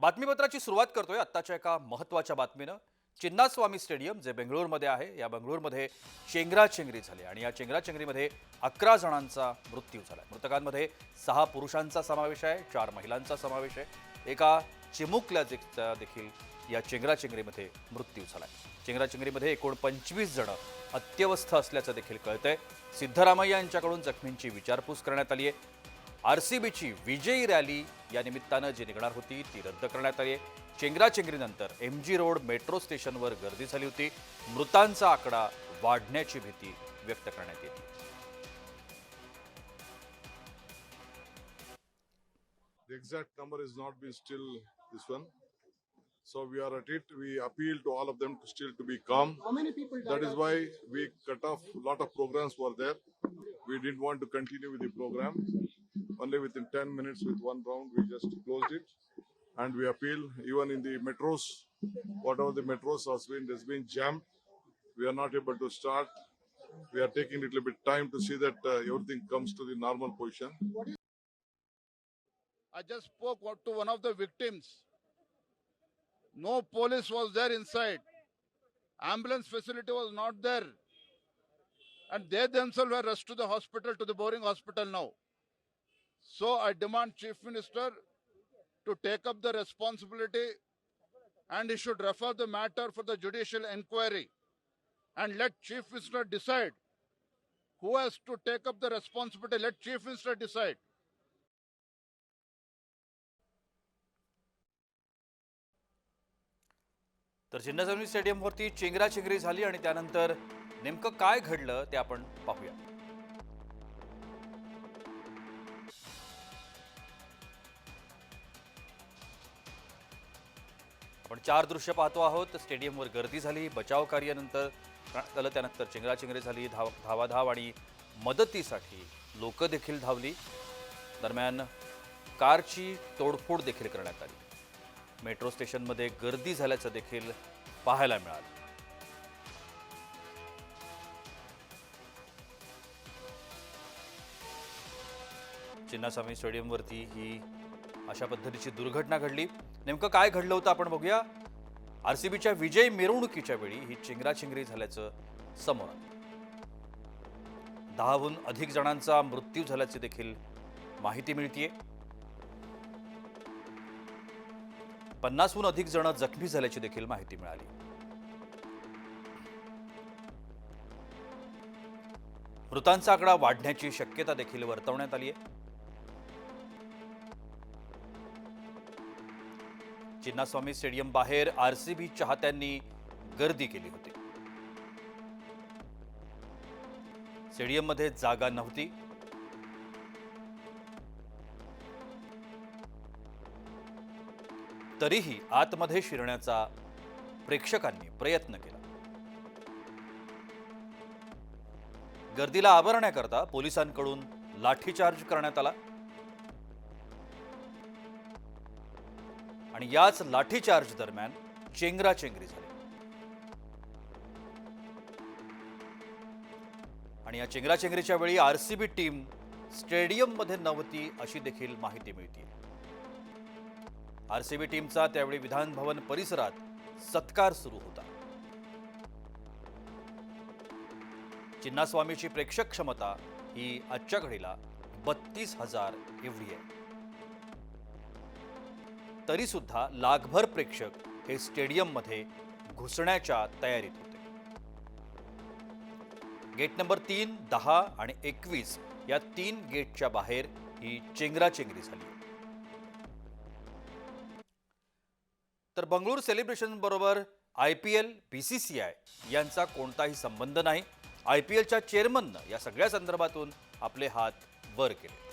बातमीपत्राची सुरुवात करतोय आत्ताच्या एका महत्त्वाच्या बातमीनं. चिन्नास्वामी स्टेडियम जे बेंगळूरमध्ये आहे या बेंगळूरमध्ये चेंगराचेंगरी झाली आणि या चेंगराचेंगरीमध्ये अकरा जणांचा मृत्यू झाला. मृतकांमध्ये सहा पुरुषांचा समावेश आहे चार महिलांचा समावेश आहे. एका चिमुकल्याचा देखील या चेंगराचेंगरीमध्ये मृत्यू झाला आहे. चेंगराचेंगरीमध्ये एकूण पंचवीस जण अत्यवस्थ असल्याचं देखील कळतंय. सिद्धरामय्या यांच्याकडून जखमींची विचारपूस करण्यात आली आहे. आर सी बीची विजयी रॅली या निमित्तानं जी निघणार होती ती रद्द करण्यात आली आहे चेंगराचेंगरीनंतर एम जी रोड मेट्रो स्टेशनवर गर्दी झाली होती मृतांचा आकडा वाढण्याची भीती व्यक्त करण्यात येते The exact number is not been still this one. So we are at it. We appeal to all of them to still to be calm. How many people died? That is why we cut off a lot of programs were there. We didn't want to continue with the program. Only within 10 minutes with one round we just closed it. And we appeal even in the metros, whatever the metros has been, there's been jammed. We are not able to start. We are taking a little bit time to see that uh, everything comes to the normal position. I just spoke to one of the victims. No police was there inside. Ambulance facility was not there. And they themselves were rushed to the hospital, to the boring hospital now. So I demand Chief Minister to take up the responsibility and he should refer the matter for the judicial inquiry and let Chief Minister decide who has to take up the responsibility. Let Chief Minister decide. तर चिन्नास्वामी स्टेडियमवरती चेंगराचेंगरी झाली आणि त्यानंतर नेमकं काय घडलं ते आपण पाहूया आपण चार दृश्य पाहतो आहोत. स्टेडियमवर गर्दी झाली बचाव कार्यानंतर झालं त्यानंतर चेंगराचेंगरी झाली धाव धावाधाव आणि मदतीसाठी लोक देखील धावली. दरम्यान कारची तोडफोड देखील करण्यात आली. मेट्रो स्टेशनमध्ये गर्दी झाल्याचं देखील पाहायला मिळालं. चिन्नास्वामी स्टेडियमवरती ही अशा पद्धतीची दुर्घटना घडली. नेमकं काय घडलं होतं आपण बघूया. आर सी बीच्या विजय मिरवणुकीच्या वेळी ही चिंगराचिंगरी झाल्याचं समोर दहाहून अधिक जणांचा मृत्यू झाल्याची देखील माहिती मिळतीये. पन्नासहून अधिक जण जखमी झाल्याची देखील माहिती मिळाली. मृतांचा आकडा वाढण्याची शक्यता देखील वर्तवण्यात आली आहे चिन्नास्वामी स्टेडियम बाहेर आरसीबी चाहत्यांनी गर्दी केली होती. स्टेडियममध्ये जागा नव्हती. तरीही आतमध्ये शिरण्याचा प्रेक्षकांनी प्रयत्न केला. गर्दीला आवरण्याकरता पोलिसांकडून लाठीचार्ज करण्यात आला. आणि याच लाठीचार्ज दरम्यान चेंगराचेंगरी झाली. आणि या चेंगराचेंगरीच्या वेळी आरसीबी टीम स्टेडियममध्ये नव्हती अशी देखील माहिती मिळते आरसीबी टीमचा त्यावेळी विधान भवन परिसरात सत्कार सुरू होता. चिन्नास्वामीची प्रेक्षक क्षमता ही आजच्या घडीला बत्तीस हजार एवढी आहे. तरीसुद्धा लागभर लाखभर प्रेक्षक हे स्टेडियममध्ये घुसण्याच्या तयारीत होते. गेट नंबर तीन दहा आणि एकवीस या तीन गेटच्या बाहेर ही चेंगराचेंगरी झाली. तर बंगळूर सेलिब्रेशन बरोबर I P L B C C I यांचा कोणताही संबंध नाही. आय पी एलच्या चेअरमननं या सगळ्या संदर्भातून आपले हात वर केले.